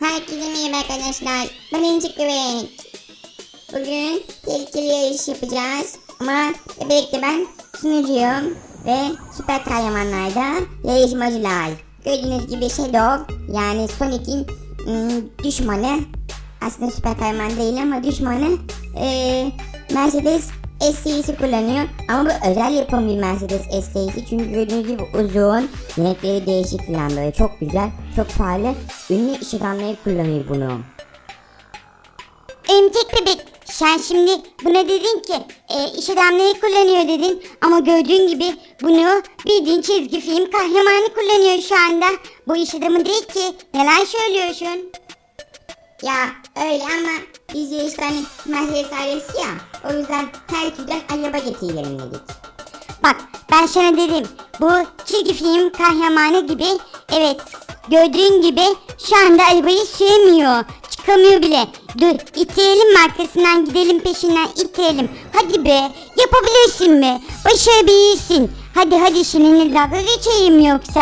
Herkese merhaba arkadaşlar. Ben İnci Güvenç. Bugün tehlikeli yarış yapacağız. Ama birlikte ben sunucuyum. Ve süper kahramanlarda yarışmacılar. Gördüğünüz gibi Shadow yani Sonic'in ım, düşmanı. Aslında süper kahraman değil ama düşmanı. Ee, Mercedes S-Serisi kullanıyor. Ama bu özel yapım bir Mercedes S-Serisi. Çünkü gördüğünüz gibi uzun, renkleri değişik falan böyle çok güzel, çok pahalı. Ünlü iş adamları kullanıyor bunu. Emcik bebek sen şimdi buna dedin ki e, iş adamları kullanıyor dedin ama gördüğün gibi bunu bildiğin çizgi film kahramanı kullanıyor şu anda. Bu iş adamı değil ki yalan söylüyorsun. Ya öyle ama biz de işte hani Mercedes ailesi ya. O yüzden her türden araba getirelim dedik. Bak ben sana dedim bu çizgi film kahramanı gibi evet gördüğün gibi şu anda arabayı süremiyor. Çıkamıyor bile. Dur itelim markasından gidelim peşinden itelim. Hadi be yapabilirsin be. Başarabilirsin. Hadi hadi seninle dalga geçeyim yoksa.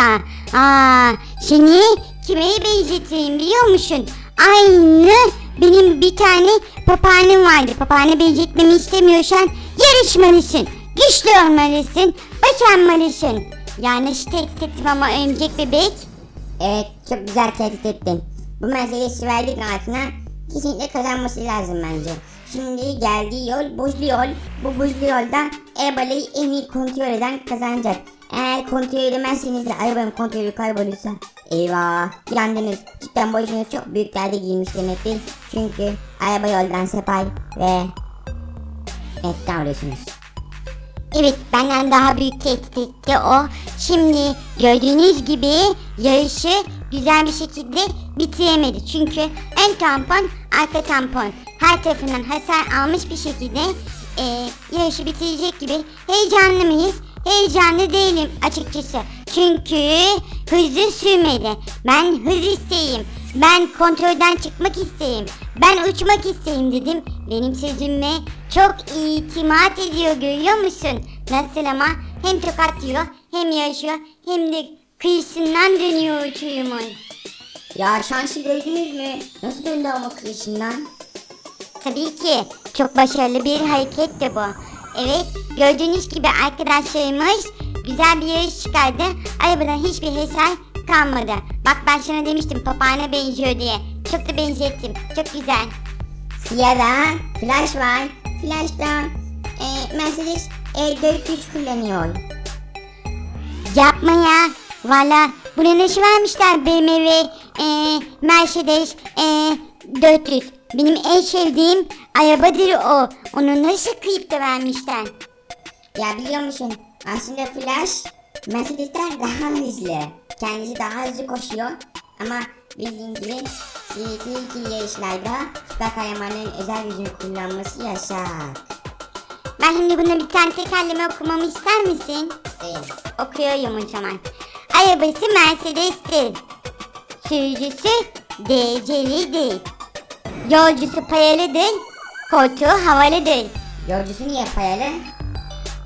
Aa seni kime benzeteyim biliyor musun? Aynı benim bir tane papağanım vardı. Papağanı benzetmemi istemiyorsan yarışmalısın. Güçlü olmalısın. Başarmalısın. Yanlış tehdit ettim ama örümcek bebek. Evet çok güzel tehdit ettin. Bu Mercedes'i verdik altına kesinlikle kazanması lazım bence. Şimdi geldiği yol buzlu yol. Bu buzlu yolda arabayı en iyi kontrol eden kazanacak. Eğer kontrol edemezseniz de arabanın kontrolü kaybolursa eyvah yandınız. Cidden boyunuz çok büyük derde girmiş demektir. Çünkü araba yoldan sepay ve evet kavrıyorsunuz. Evet benden daha büyük tehdit etti o. Şimdi gördüğünüz gibi yarışı güzel bir şekilde bitiremedi. Çünkü ön tampon arka tampon her tarafından hasar almış bir şekilde e, yarışı bitirecek gibi heyecanlı mıyız? Heyecanlı değilim açıkçası. Çünkü hızlı sürmedi. Ben hız isteyeyim. Ben kontrolden çıkmak isteyeyim. Ben uçmak isteyeyim dedim. Benim sözüme çok itimat ediyor görüyor musun? Nasıl ama hem tokat diyor hem yaşıyor hem de kıyısından dönüyor uçuyumun. Ya şansı gördünüz mü? Nasıl döndü ama kıyısından? Tabii ki çok başarılı bir hareket de bu. Evet gördüğünüz gibi arkadaşlarımız güzel bir yarış çıkardı. Arabadan hiçbir hasar kalmadı. Bak ben sana demiştim papağana benziyor diye. Çok da benzettim. Çok güzel. Siyah'da Flash var. Flash'ta e, Mercedes E400 kullanıyor. Yapma ya. Valla buna neşi vermişler BMW, e, Mercedes, e, 400. Benim en sevdiğim arabadır o. Onu nasıl kıyıp da vermişler? Ya biliyor musun? Aslında Flash Mercedes'ten daha hızlı. Kendisi daha hızlı koşuyor. Ama bildiğin gibi tehlikeli yarışlarda süper kahramanın özel gücünü kullanması yasak. Ben şimdi buna bir tane tekerleme okumamı ister misin? Değil. Okuyorum o zaman. Arabası Mercedes'tir. Sürücüsü DC'lidir. Yolcusu payalıdır. Koltuğu havalıdır. Yolcusu niye payalı?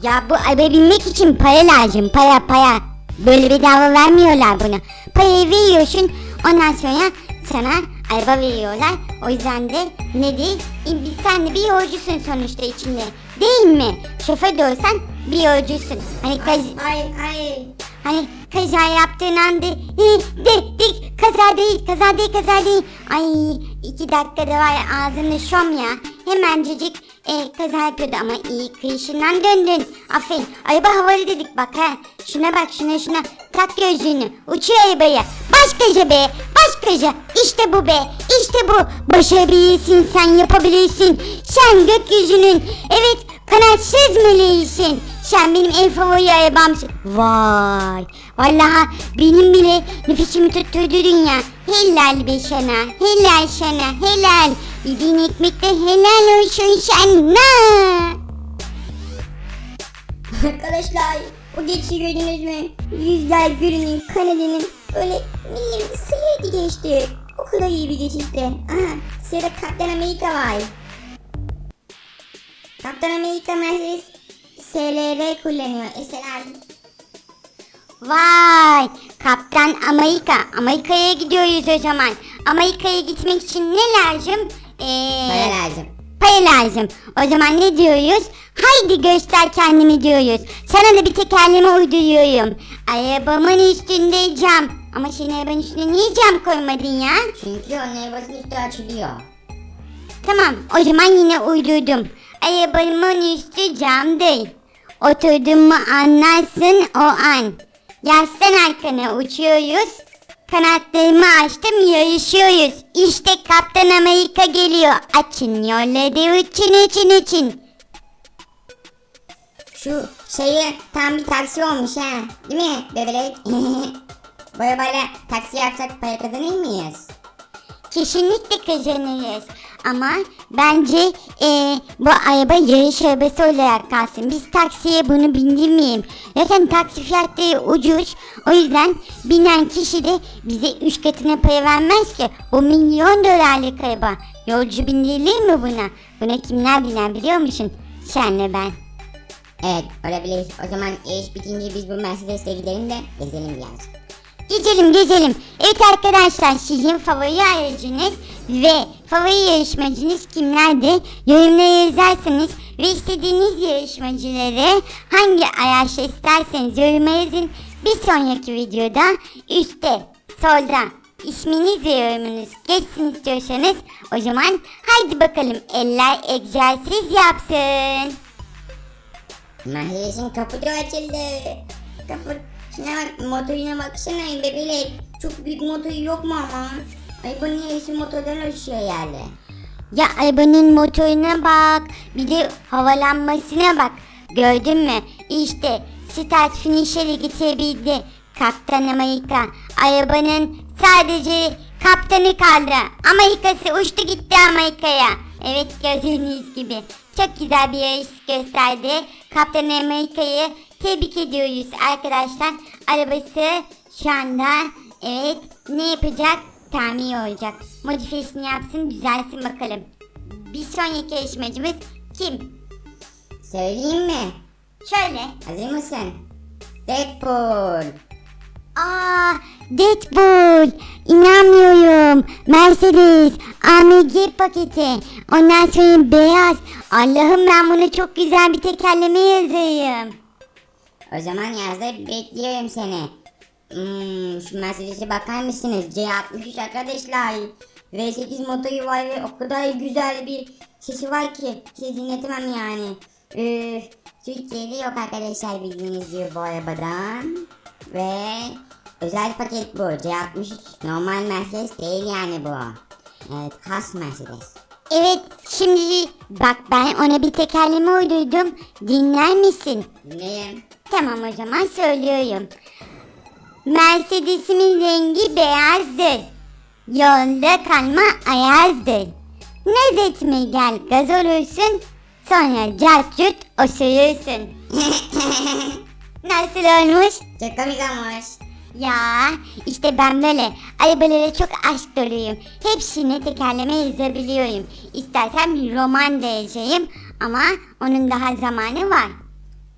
Ya bu araba binmek için para lazım. Para para. Böyle bedava vermiyorlar bunu. Parayı veriyorsun. Ondan sonra sana araba veriyorlar. O yüzden de ne değil? Sen de bir yolcusun sonuçta içinde. Değil mi? Şoför de olsan bir yolcusun. Hani kaz Hayır hayır. Hani kaza yaptığın anda "Hı, de, de, kaza değil kaza değil kaza değil. Ay iki dakikada var ya ağzını şom ya. Hemencecik e, kaza yapıyordu ama iyi kıyışından döndün. Aferin araba havalı dedik bak ha. Şuna bak şuna şuna tak gözlüğünü uçuyor arabaya. Baş gaza be baş gaza işte bu be işte bu. Başarabilirsin sen yapabilirsin. Sen gökyüzünün evet kanatsız meleğisin. Sen benim en favori arabamsın. Vay. Vallahi benim bile nefesimi tutturdun ya. Helal be sana. Helal sana. Helal. Yediğin ekmekte helal olsun sana. Arkadaşlar o geçişi gördünüz mü? Rüzgar gülünün kanadının böyle milli sıyırdı geçti. O kadar iyi bir geçişti. Aha sırada Kaptan Amerika var. Kaptan Amerika Mercedes SLR kullanıyor. SLR. Vay. Kaptan Amerika. Amerika'ya gidiyoruz o zaman. Amerika'ya gitmek için ne lazım? Ee, Para lazım. Para lazım. O zaman ne diyoruz? Haydi göster kendini diyoruz. Sana da bir tekerleme uyduruyorum. Arabamın üstünde cam. Ama senin arabanın üstüne niye cam koymadın ya? Çünkü onun arabasının üstü açılıyor. Tamam o zaman yine uydurdum. Arabamın üstü cam değil. Oturduğumu anlarsın o an. Yaslan arkana uçuyoruz. Kanatlarımı açtım yarışıyoruz. İşte Kaptan Amerika geliyor. Açın yolları uçun uçun uçun. Şu şeyi tam bir taksi olmuş ha. Değil mi bebelek? Bu arabayla taksi yapsak para kazanır mıyız? Kesinlikle kazanırız. Ama bence eee, bu araba yarış arabası olarak kalsın. Biz taksiye bunu bindirmeyelim. Zaten taksi fiyatları ucuz. O yüzden binen kişi de bize üç katına para vermez ki. Bu milyon dolarlık araba. Yolcu bindirilir mi buna? Buna kimler biner biliyor musun? Senle ben. Evet olabilir. O zaman iş bitince biz bu Mercedes'e gidelim de gezelim biraz. Gezelim gezelim. Evet arkadaşlar sizin favori aracınız ve favori yarışmacınız kimlerdi? Yorumlara yazarsanız ve istediğiniz yarışmacıları hangi araçla isterseniz yoruma yazın. Bir sonraki videoda üstte solda isminiz ve yorumunuz geçsin istiyorsanız o zaman haydi bakalım eller egzersiz yapsın. Mercedes'in kaputu açıldı. Kaput. Şuna bak motoruna baksana bebelek. Çok büyük motoru yok mu ama? Bu niyeyse motordan uçuyor yerle. Ya arabanın motoruna bak. Bir de havalanmasına bak. Gördün mü? İşte start finish'e getirebildi. Kaptan Amerika. Arabanın sadece kaptanı kaldı. Amerika'sı uçtu gitti Amerika'ya. Evet gördüğünüz gibi. Çok güzel bir yarış gösterdi. Kaptan Amerika'yı tebrik ediyoruz arkadaşlar. Arabası şu anda evet ne yapacak? Tamir olacak. Modifiyesini yapsın düzelsin bakalım. Bir sonraki yarışmacımız kim? Söyleyeyim mi? Şöyle. Hazır mısın? Deadpool. Aa, Deadpool. İnanmıyorum. Mercedes. AMG paketi. Ondan sonra beyaz. Allah'ım ben bunu çok güzel bir tekerleme yazayım. O zaman yazda bekliyorum seni. Hmm, şu Mercedes'e bakar mısınız? C63 arkadaşlar. V8 motoru var ve o kadar güzel bir sesi var ki size dinletemem yani. Üf, Türkiye'de yok arkadaşlar bildiğiniz gibi bu arabadan. Ve özel paket bu. C63 normal Mercedes değil yani bu. Evet has Mercedes. Evet şimdi bak ben ona bir tekerleme uydurdum. Dinler misin? Dinleyin. Tamam o zaman söylüyorum. Mercedes'imin rengi beyazdır. Yolda kalma ayazdır. Naz etme gel gaz olursun. Sonra cart curt osurursun. Nasıl olmuş? Çok komik olmuş. Ya işte ben böyle arabalara çok aşk doluyum. Hepsine tekerleme yazabiliyorum. İstersen bir roman da yazayım ama onun daha zamanı var.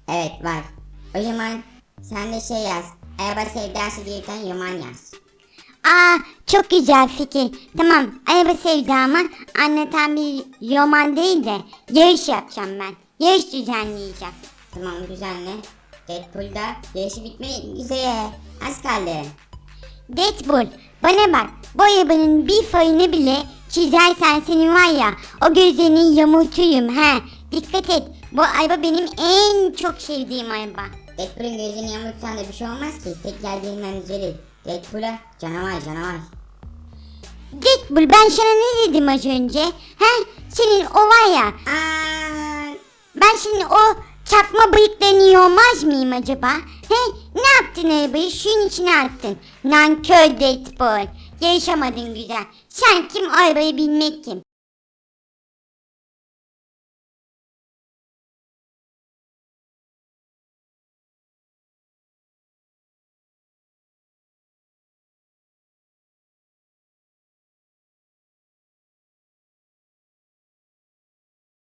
Evet var. O zaman sen de şey yaz. Araba sevdası diye roman yaz. Aa çok güzel fikir. Tamam araba sevdamı anlatan bir roman değil de yarış yapacağım ben. Yarış düzenleyeceğim. Tamam güzel ne? Deadpool'da yarışı bitmek üzere. Az kaldı. Deadpool bana bak bu arabanın bir farını bile çizersen senin var ya o gözlerini yamultuyum ha. Dikkat et bu araba benim en çok sevdiğim araba. Deadpool'un gözünü yamultsan da bir şey olmaz ki. Tek geldiğinden düzelir. Deadpool'a canavar canavar. Deadpool ben sana ne dedim az önce? Ha senin o var ya Aa, Ben şimdi o çakma bıyıklarını yolmaz mıyım acaba? He? Ne yaptın arabayı? Şunun içine attın. Nankör Deadpool. Yaşamadın güzel. Sen kim arabayı bilmek kim?